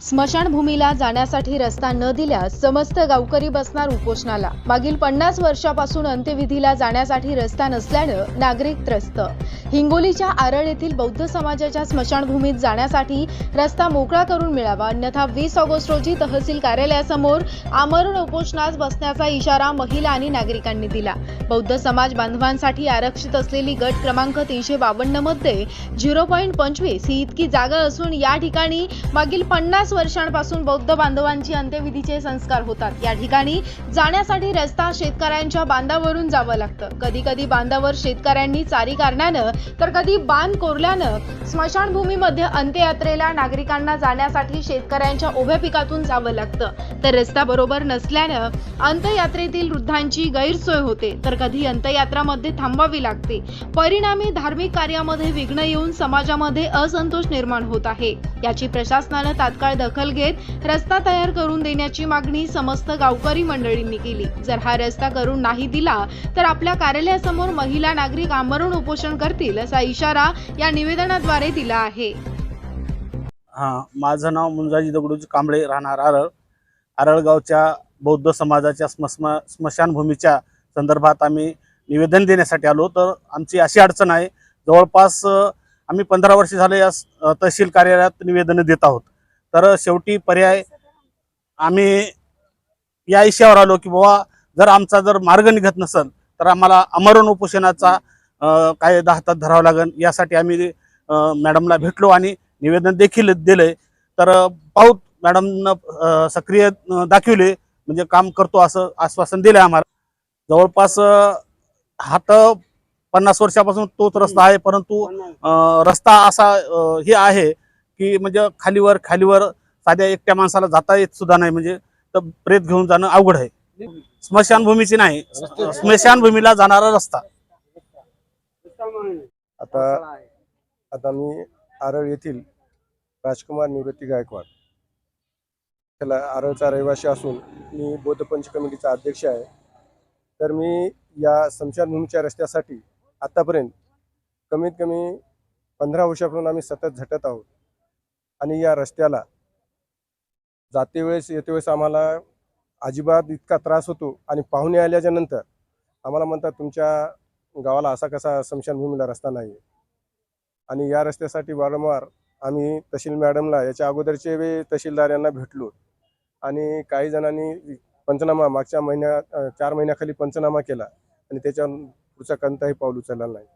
स्मशानभूमीला जाण्यासाठी रस्ता न दिल्यास समस्त गावकरी बसणार उपोषणाला. मागील पन्नास वर्षापासून अंत्यविधीला जाण्यासाठी रस्ता नसल्यानं नागरिक त्रस्त. हिंगोलीच्या आरळ येथील बौद्ध समाजाच्या स्मशानभूमीत जाण्यासाठी रस्ता मोकळा करून मिळावा. अन्यथा वीस ऑगस्ट रोजी तहसील कार्यालयासमोर आमरण उपोषणास बसण्याचा इशारा महिला आणि नागरिकांनी दिला. बौद्ध समाज बांधवांसाठी आरक्षित असलेली गट क्रमांक तीनशे बावन्नमध्ये झिरो पॉईंट पंचवीस ही इतकी जागा असून या ठिकाणी मागील पन्नास वर्षांपासून बौद्ध बांधवांची अंत्यविधीचे संस्कार होतात. या ठिकाणी जाण्यासाठी रस्ता शेतकऱ्यांच्या बांधावरून जावं लागतं. कधी कधी बांधावर शेतकऱ्यांनी चारी कारण्यानं तर कधी बांध कोरल्यानं स्मशानभूमीमध्ये अंत्ययात्रेला नागरिकांना जाण्यासाठी शेतकऱ्यांच्या उभ्या पिकातून जावं लागतं. तर रस्ता बरोबर नसल्यानं अंत्ययात्रेतील वृद्धांची गैरसोय होते. तर कधी अंत्ययात्रामध्ये थांबावी लागते. परिणामी धार्मिक कार्यामध्ये विघ्न येऊन समाजामध्ये असंतोष निर्माण होत आहे. याची प्रशासनानं तात्काळ दखल घेत रस्ता तयार करून देण्याची मागणी समस्त गावकरी मंडळींनी केली. जर हा रस्ता करून नाही दिला तर आपल्या कार्यालयासमोर महिला नागरिक आमरण उपोषण करतील असा इशारा या निवेदनाद्वारे दिला आहे. हां माझं नाव मुंजाजी दगडूजी कांबळे राहणार आरळ. आरळगावच्या बौद्ध समाजाच्या स्मस्म स्मशानभूमीच्या संदर्भात आम्ही निवेदन देण्यासाठी आलो तर आमची अशी अडचण आहे जवळपास आम्ही पंधरा वर्ष झाले या तहसील कार्यालयात निवेदनं देत आहोत. तर शेवटी पर्याय आम्ही या इशावर आलो की बाबा जर आमचा जर मार्ग निघत नसेल तर आम्हाला अमरण उपोषणाचा काय कायदा हातात धरावा लागेल. यासाठी आम्ही मॅडमला भेटलो आणि निवेदन देखील दिले तर पाऊत मॅडमनं सक्रिय दाखविले म्हणजे काम करतो असं आश्वासन दिलंय आम्हाला. जवळपास हात हा तर पन्नास वर्षापासून तोच रस्ता आहे परंतु रस्ता असा हे आहे की म्हणजे खालीवर खालीवर साध्या एकट्या माणसाला जाता येत सुद्धा नाही म्हणजे तर प्रेत घेऊन जाणं अवघड आहे. स्मशानभूमीची नाही स्मशानभूमीला जाणारा रस्ता. आता आता मी आरळ येथील राजकुमार निवृत्ती गायकवाड. त्याला आरळचा रहिवासी असून मी बौद्धपंच कमिटीचा अध्यक्ष आहे. तर मी या स्मशानभूमीच्या रस्त्यासाठी आतापर्यंत कमीत कमी पंधरा वर्षापासून आम्ही सतत झटत आहोत. आणि या रस्त्याला जाते वेळेस येते वेळेस आम्हाला अजिबात इतका त्रास होतो आणि पाहुणे आल्याच्यानंतर आम्हाला म्हणतात तुमच्या गावाला असा कसा स्मशानभूमीला रस्ता नाही आणि या रस्त्यासाठी वारंवार आम्ही तहसील मॅडमला याच्या अगोदरचे वे तहसीलदार यांना भेटलो आणि काही जणांनी पंचनामा मागच्या महिन्यात चार महिन्याखाली पंचनामा केला आणि त्याच्या पुढचा कोणताही पाऊल उचलला नाही.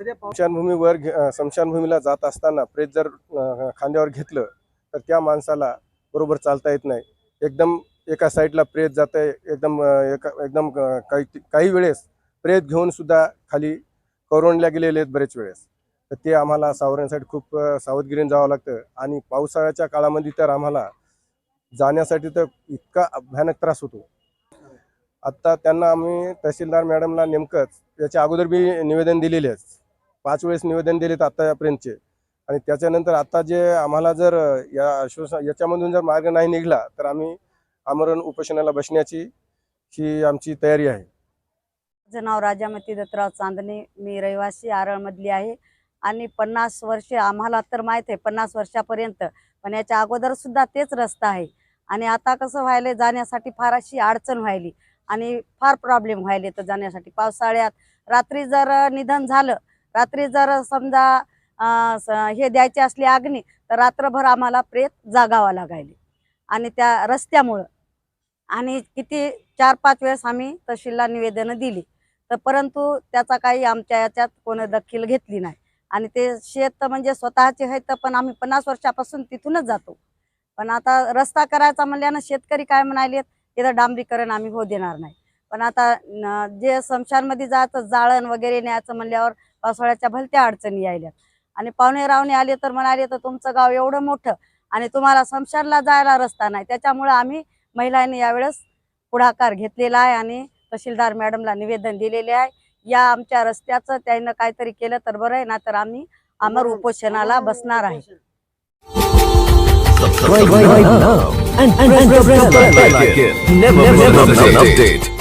स्मशानभूमीवर घे- स्मशानभूमीला जात असताना प्रेत जर खांद्यावर घेतलं तर त्या माणसाला बरोबर चालता येत नाही. एकदम एका साईडला प्रेत जात आहे एकदम एका एकदम काही काही वेळेस प्रेत घेऊन सुद्धा खाली करोंडल्या गेलेले आहेत बरेच वेळेस. तर ते आम्हाला सावरण्यासाठी खूप सावधगिरीने जावं लागतं. आणि पावसाळ्याच्या काळामध्ये तर आम्हाला जाण्यासाठी तर इतका भयानक त्रास होतो. आत्ता त्यांना आम्ही तहसीलदार मॅडमला नेमकंच याच्या अगोदर बी निवेदन दिलेले आहेत पाच वेळेस निवेदन दिलेत आत्तापर्यंतचे आणि त्याच्यानंतर आता जे आम्हाला जर या आश्वासन याच्यामधून जर मार्ग नाही निघाला तर आम्ही आमरण उपोषणाला बसण्याची ही आमची तयारी आहे. माझं नाव राजामती दत्तराव चांदणी. मी रहिवासी आरळमधली आहे. आणि पन्नास वर्षे आम्हाला तर माहीत आहे पन्नास वर्षापर्यंत. पण याच्या अगोदर सुद्धा तेच रस्ता आहे. आणि आता कसं व्हायलंय जाण्यासाठी फार अशी अडचण व्हायली. आणि फार प्रॉब्लेम व्हायले तर जाण्यासाठी. पावसाळ्यात रात्री जर निधन झालं रात्री जर समजा हे द्यायची असली अग्नी तर रात्रभर आम्हाला प्रेत जागावा लागायले. आणि त्या रस्त्यामुळं. आणि किती चार पाच वेळेस आम्ही तहसीलला निवेदनं दिली. तर परंतु त्याचा काही आमच्या याच्यात कोणी दखील घेतली नाही. आणि ते शेत म्हणजे स्वतःचे आहे तर पण आम्ही पन्नास वर्षापासून तिथूनच जातो. पण आता रस्ता करायचा म्हणल्यानं शेतकरी काय म्हणाले तिथं डांबरीकरण आम्ही हो देणार नाही. पण आता जे स्मशानमध्ये जायचं जाळण वगैरे न्यायचं म्हणल्यावर पावसाळ्याच्या भलत्या अडचणी यायल्यात. आणि पाहुणे रावणे आले तर म्हणाले तर तुमचं गाव एवढं मोठं आणि तुम्हाला स्मशानला जायला रस्ता नाही. त्याच्यामुळं आम्ही महिलांनी यावेळेस पुढाकार घेतलेला आहे आणि तहसीलदार मॅडमला निवेदन दिलेले आहे. या आमच्या रस्त्याचं त्यानं काहीतरी केलं तर बरं आहे ना तर आम्ही अमर उपोषणाला बसणार आहे. Subscribe right now and, and, press the bell icon. Never miss an update.